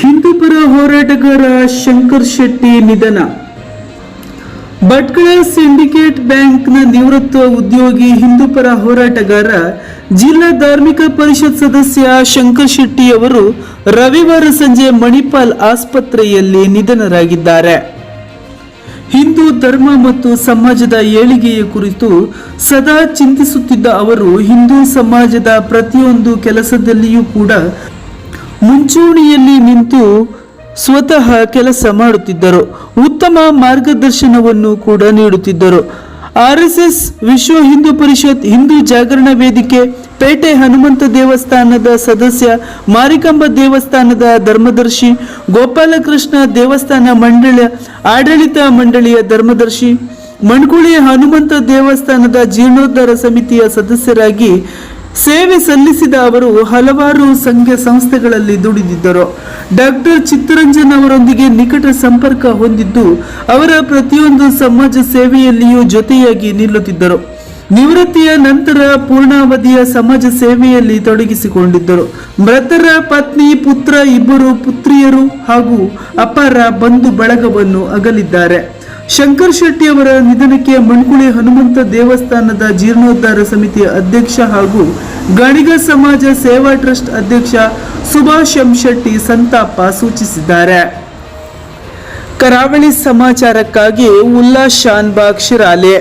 ಹಿಂದೂಪರ ಹೋರಾಟಗಾರ ಶಂಕರ್ ಶೆಟ್ಟಿ ನಿಧನ. ಭಟ್ಕಳ ಸಿಂಡಿಕೇಟ್ ಬ್ಯಾಂಕ್ನ ನಿವೃತ್ತ ಉದ್ಯೋಗಿ ಹಿಂದೂಪರ ಹೋರಾಟಗಾರ ಜಿಲ್ಲಾ ಧಾರ್ಮಿಕ ಪರಿಷತ್ ಸದಸ್ಯ ಶಂಕರ್ ಶೆಟ್ಟಿ ಅವರು ರವಿವಾರ ಸಂಜೆ ಮಣಿಪಾಲ್ ಆಸ್ಪತ್ರೆಯಲ್ಲಿ ನಿಧನರಾಗಿದ್ದಾರೆ. ಹಿಂದೂ ಧರ್ಮ ಮತ್ತು ಸಮಾಜದ ಏಳಿಗೆಯ ಕುರಿತು ಸದಾ ಚಿಂತಿಸುತ್ತಿದ್ದ ಅವರು ಹಿಂದೂ ಸಮಾಜದ ಪ್ರತಿಯೊಂದು ಕೆಲಸದಲ್ಲಿಯೂ ಕೂಡ ಮುಂಚೂಣಿಯಲ್ಲಿ ನಿಂತು ಸ್ವತಃ ಕೆಲಸ ಮಾಡುತ್ತಿದ್ದರು. ಉತ್ತಮ ಮಾರ್ಗದರ್ಶನವನ್ನು ಕೂಡ ನೀಡುತ್ತಿದ್ದರು. ಆರ್ ಎಸ್ ಎಸ್ ವಿಶ್ವ ಹಿಂದೂ ಪರಿಷತ್ ಹಿಂದೂ ಜಾಗರಣ ವೇದಿಕೆ, ಪೇಟೆ ಹನುಮಂತ ದೇವಸ್ಥಾನದ ಸದಸ್ಯ ಮಾರಿಕಂಬ ದೇವಸ್ಥಾನದ ಧರ್ಮದರ್ಶಿ, ಗೋಪಾಲಕೃಷ್ಣ ದೇವಸ್ಥಾನ ಮಂಡಳಿಯ ಆಡಳಿತ ಮಂಡಳಿಯ ಧರ್ಮದರ್ಶಿ ಮಣ್ಕುಳಿ ಹನುಮಂತ ದೇವಸ್ಥಾನದ ಜೀರ್ಣೋದ್ಧಾರ ಸಮಿತಿಯ ಸದಸ್ಯರಾಗಿ ಸೇವೆ ಸಲ್ಲಿಸಿದ ಅವರು ಹಲವಾರು ಸಂಘ ಸಂಸ್ಥೆಗಳಲ್ಲಿ ದುಡಿದಿದ್ದರು. ಡಾಕ್ಟರ್ ಚಿತ್ತರಂಜನ್ ಅವರೊಂದಿಗೆ ನಿಕಟ ಸಂಪರ್ಕ ಹೊಂದಿದ್ದು, ಅವರ ಪ್ರತಿಯೊಂದು ಸಮಾಜ ಸೇವೆಯಲ್ಲಿಯೂ ಜೊತೆಯಾಗಿ ನಿಲ್ಲುತ್ತಿದ್ದರು. ನಿವೃತ್ತಿಯ ನಂತರ ಪೂರ್ಣಾವಧಿಯ ಸಮಾಜ ಸೇವೆಯಲ್ಲಿ ತೊಡಗಿಸಿಕೊಂಡಿದ್ದರು. ಮೃತರ ಪತ್ನಿ, ಪುತ್ರ ಇಬ್ಬರು ಪುತ್ರಿಯರು ಹಾಗೂ ಅಪಾರ ಬಂಧು ಬಳಗವನ್ನು ಅಗಲಿದ್ದಾರೆ. ಶಂಕರ್ ಶೆಟ್ಟಿ ಅವರ ನಿಧನಕ್ಕೆ ಮಣ್ಕುಳಿ ಹನುಮಂತ ದೇವಸ್ಥಾನದ ಜೀರ್ಣೋದ್ಧಾರ ಸಮಿತಿಯ ಅಧ್ಯಕ್ಷ ಹಾಗೂ ಗಣಿಗ ಸಮಾಜ ಸೇವಾ ಟ್ರಸ್ಟ್ ಅಧ್ಯಕ್ಷ ಸುಭಾಷ್ ಎಂ ಶೆಟ್ಟಿ ಸಂತಾಪ ಸೂಚಿಸಿದ್ದಾರೆ. ಕರಾವಳಿ ಸಮಾಚಾರಕ್ಕಾಗಿ ಉಲ್ಲಾಸ್ ಶಾನ್ಬಾಗ್ ಶಿರಾಲೆ.